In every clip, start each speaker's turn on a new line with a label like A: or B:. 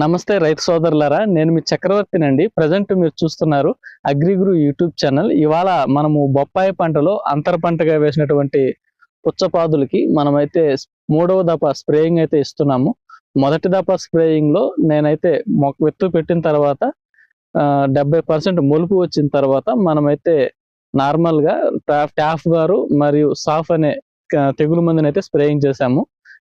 A: నమస్తే రైతు సోదరులారా నేను మీ చక్రవర్తినండి. ప్రజెంట్ మీరు చూస్తున్నారు అగ్రిగురు యూట్యూబ్ ఛానల్. ఇవాళ మనము బొప్పాయి పంటలో అంతర పంటగా వేసినటువంటి పుచ్చపాదులకి మనమైతే మూడవ దఫా స్ప్రేయింగ్ అయితే ఇస్తున్నాము. మొదటి దఫా స్ప్రేయింగ్లో నేనైతే మొక్క విత్తు పెట్టిన తర్వాత డెబ్బై పర్సెంట్ మొలుపు వచ్చిన తర్వాత మనమైతే నార్మల్గా టాఫ్ గారు మరియు సాఫ్ అనే తెగులు మందుని అయితే స్ప్రేయింగ్ చేశాము.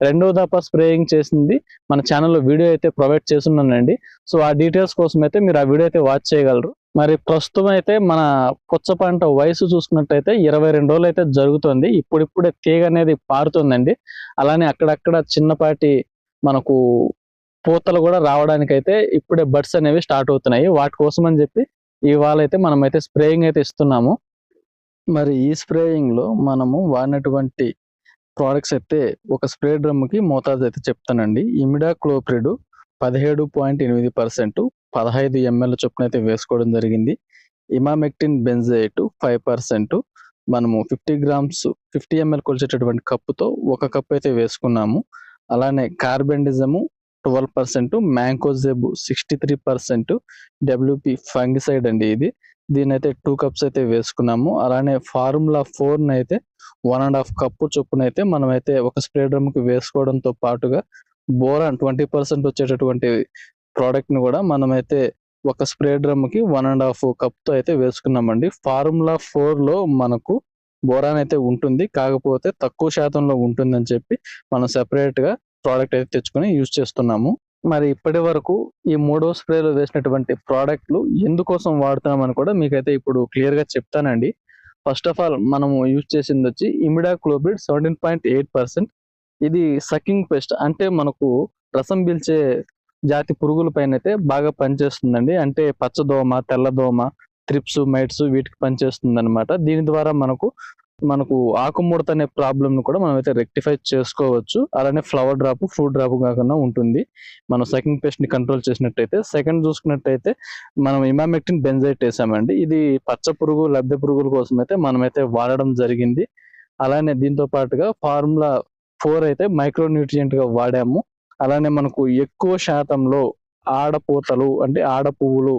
A: రెండవ దఫా స్ప్రేయింగ్ చేసింది. మన ఛానల్లో వీడియో అయితే ప్రొవైడ్ చేస్తున్నానండి. సో ఆ డీటెయిల్స్ కోసం అయితే మీరు ఆ వీడియో అయితే వాచ్ చేయగలరు. మరి ప్రస్తుతం అయితే మన పుచ్చ పంట వయసు చూసుకున్నట్టయితే ఇరవై రెండు రోజులు అయితే జరుగుతుంది. ఇప్పుడిప్పుడే తీగ అనేది పారుతుందండి. అలానే అక్కడక్కడ చిన్నపాటి మనకు పూతలు కూడా రావడానికి అయితే ఇప్పుడే బడ్స్ అనేవి స్టార్ట్ అవుతున్నాయి. వాటి కోసం అని చెప్పి ఇవాళ అయితే మనం అయితే స్ప్రేయింగ్ అయితే ఇస్తున్నాము. మరి ఈ స్ప్రేయింగ్లో మనము వాడినటువంటి ప్రోడక్ట్స్ అయితే ఒక స్ప్రే డ్రమ్కి మోతాదు అయితే చెప్తానండి. ఇమిడా క్లోప్రిడ్ పదిహేడు పాయింట్ ఎనిమిది పర్సెంట్ పదహైదు ఎంఎల్ చొప్పున అయితే వేసుకోవడం జరిగింది. ఇమామెక్టిన్ బెంజైట్ ఫైవ్ పర్సెంట్ మనము ఫిఫ్టీ గ్రామ్స్ ఫిఫ్టీ ఎంఎల్ కొలిచేటటువంటి కప్పుతో ఒక కప్ అయితే వేసుకున్నాము. అలానే carbendazim twelve percent mancozeb sixty three percent WP fungicide అండి ఇది. దీని అయితే టూ కప్స్ అయితే వేసుకున్నాము. అలానే ఫార్ములా ఫోర్ అయితే వన్ అండ్ హాఫ్ కప్పు చొప్పున అయితే మనం అయితే ఒక స్ప్రే డ్రమ్కి వేసుకోవడంతో పాటుగా బోరాన్ ట్వంటీ పర్సెంట్ వచ్చేటటువంటి ప్రోడక్ట్ని కూడా మనమైతే ఒక స్ప్రే డ్రమ్కి వన్ అండ్ హాఫ్ కప్తో అయితే వేసుకున్నామండి. ఫార్ములా ఫోర్లో మనకు బోరాన్ అయితే ఉంటుంది. కాకపోతే తక్కువ శాతంలో ఉంటుందని చెప్పి మనం సెపరేట్గా ప్రోడక్ట్ అయితే తెచ్చుకొని యూజ్ చేస్తున్నాము. మరి ఇప్పటి వరకు ఈ మూడో స్ప్రేలో వేసినటువంటి ప్రోడక్ట్లు ఎందుకోసం వాడుతున్నామని కూడా మీకైతే ఇప్పుడు క్లియర్గా చెప్తానండి. ఫస్ట్ ఆఫ్ ఆల్ మనము యూజ్ చేసింది వచ్చి imidacloprid seventeen point eight percent. ఇది సకింగ్ పెస్ట్ అంటే మనకు రసం పీల్చే జాతి పురుగుల పైన అయితే బాగా పనిచేస్తుందండి. అంటే పచ్చదోమ తెల్లదోమ త్రిప్స్ మైట్స్ వీటికి పనిచేస్తుంది అనమాట దీని ద్వారా మనకు మనకు ఆకుముడత అనే ప్రాబ్లమ్ను కూడా మనం అయితే రెక్టిఫై చేసుకోవచ్చు. అలానే ఫ్లవర్ డ్రాప్ ఫ్రూట్ డ్రాప్ కాకుండా ఉంటుంది. మనం సెకండ్ పేస్ట్ని కంట్రోల్ చేసినట్టయితే సెకండ్ చూసుకున్నట్టయితే మనం ఇమామెక్టిన్ బెంజైట్ వేసామండి. ఇది పచ్చ పురుగు లద్దె పురుగుల కోసం అయితే మనమైతే వాడడం జరిగింది. అలానే దీంతో పాటుగా ఫార్ములా ఫోర్ అయితే మైక్రో న్యూట్రియంట్గా వాడాము. అలానే మనకు ఎక్కువ శాతంలో ఆడపూతలు అంటే ఆడ పువ్వులు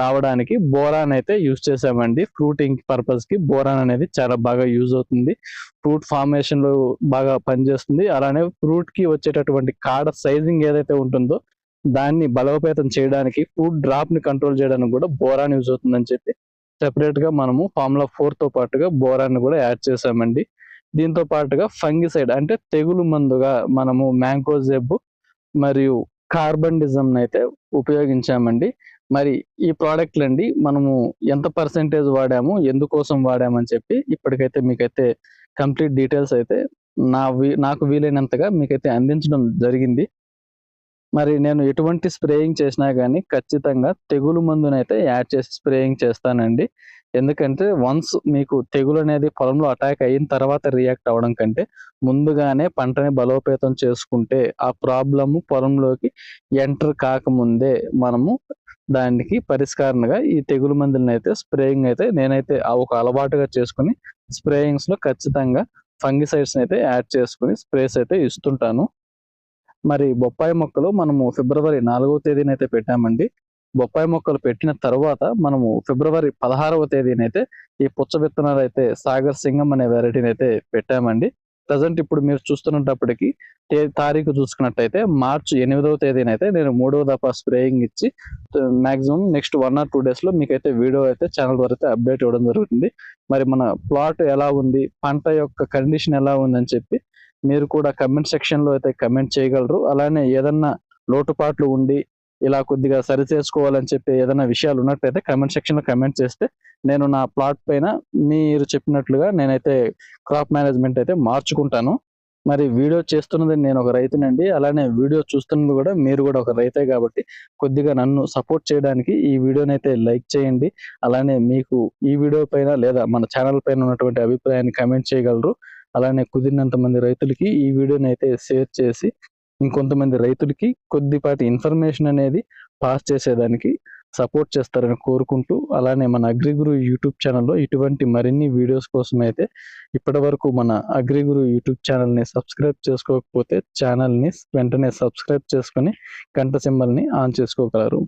A: రావడానికి బోరాన్ అయితే యూజ్ చేసామండి. ఫ్రూటింగ్ పర్పస్కి బోరాన్ అనేది చాలా బాగా యూజ్ అవుతుంది. ఫ్రూట్ ఫార్మేషన్లో బాగా పనిచేస్తుంది. అలానే ఫ్రూట్కి వచ్చేటటువంటి కాడ సైజింగ్ ఏదైతే ఉంటుందో దాన్ని బలోపేతం చేయడానికి ఫ్రూట్ డ్రాప్ని కంట్రోల్ చేయడానికి కూడా బోరాన్ యూజ్ అవుతుందని చెప్పి సెపరేట్గా మనము ఫార్ములా ఫోర్తో పాటుగా బోరాన్ని కూడా యాడ్ చేసామండి. దీంతో పాటుగా ఫంగిసైడ్ అంటే తెగులు మందుగా మనము మ్యాంకోజెబ్ మరియు కార్బన్డిజం అయితే ఉపయోగించామండి. మరి ఈ ప్రోడక్ట్లు అండి మనము ఎంత పర్సెంటేజ్ వాడాము ఎందుకోసం వాడామని చెప్పి ఇప్పటికైతే మీకైతే కంప్లీట్ డీటెయిల్స్ అయితే నా వీ- నాకు వీలైనంతగా మీకైతే అందించడం జరిగింది. మరి నేను ఎటువంటి స్ప్రేయింగ్ చేసినా కానీ ఖచ్చితంగా తెగులు మందునైతే యాడ్ చేసి స్ప్రేయింగ్ చేస్తానండి. ఎందుకంటే వన్స్ మీకు తెగులు అనేది పొలంలో అటాక్ అయిన తర్వాత రియాక్ట్ అవ్వడం కంటే ముందుగానే పంటని బలోపేతం చేసుకుంటే ఆ ప్రాబ్లము పొలంలోకి ఎంటర్ కాకముందే మనము దానికి పరిష్కారంగా ఈ తెగులు మందులను అయితే స్ప్రేయింగ్ అయితే నేనైతే ఆ ఒక అలవాటుగా చేసుకుని స్ప్రేయింగ్స్లో ఖచ్చితంగా ఫంగిసైడ్స్ అయితే యాడ్ చేసుకుని స్ప్రేస్ అయితే ఇస్తుంటాను. మరి బొప్పాయి మొక్కలు మనము ఫిబ్రవరి నాలుగవ తేదీన అయితే పెట్టామండి. బొప్పాయి మొక్కలు పెట్టిన తర్వాత మనము ఫిబ్రవరి పదహారవ తేదీనైతే ఈ పుచ్చ విత్తనాలు అయితే సాగర్ సింగం అనే వెరైటీని అయితే పెట్టామండి. ప్రజెంట్ ఇప్పుడు మీరు చూస్తున్నప్పటికీ తే తారీఖు చూసుకున్నట్టయితే మార్చి ఎనిమిదవ తేదీనైతే నేను మూడవ దఫా స్ప్రేయింగ్ ఇచ్చి maximum next one or two డేస్లో మీకైతే వీడియో అయితే ఛానల్ ద్వారా అయితే అప్డేట్ ఇవ్వడం జరుగుతుంది. మరి మన ప్లాట్ ఎలా ఉంది పంట యొక్క కండిషన్ ఎలా ఉందని చెప్పి మీరు కూడా కమెంట్ సెక్షన్లో అయితే కమెంట్ చేయగలరు. అలానే ఏదన్నా లోటుపాట్లు ఉండి ఇలా కొద్దిగా సరి చేసుకోవాలని చెప్పి ఏదైనా విషయాలు ఉన్నట్టయితే కమెంట్ సెక్షన్లో కమెంట్ చేస్తే నేను నా ప్లాట్ పైన మీరు చెప్పినట్లుగా నేనైతే క్రాప్ మేనేజ్మెంట్ అయితే మార్చుకుంటాను. మరి వీడియో చేస్తున్నది నేను ఒక రైతునండి. అలానే వీడియో చూస్తున్నది కూడా మీరు కూడా ఒక రైతే కాబట్టి కొద్దిగా నన్ను సపోర్ట్ చేయడానికి ఈ వీడియోని అయితే లైక్ చేయండి. అలానే మీకు ఈ వీడియో పైన లేదా మన ఛానల్ పైన ఉన్నటువంటి అభిప్రాయాన్ని కమెంట్ చేయగలరు. అలానే కుదిరినంత మంది రైతులకి ఈ వీడియోని అయితే షేర్ చేసి ఇంకొంతమంది రైతులకి కొద్దిపాటి ఇన్ఫర్మేషన్ అనేది పాస్ చేసేదానికి సపోర్ట్ చేస్తారని కోరుకుంటూ అలానే మన అగ్రిగురు యూట్యూబ్ ఛానల్లో ఇటువంటి మరిన్ని వీడియోస్ కోసం అయితే ఇప్పటి వరకు మన అగ్రిగురు యూట్యూబ్ ఛానల్ని సబ్స్క్రైబ్ చేసుకోకపోతే ఛానల్ని వెంటనే సబ్స్క్రైబ్ చేసుకొని గంట సింబల్ని ఆన్ చేసుకోగలరు.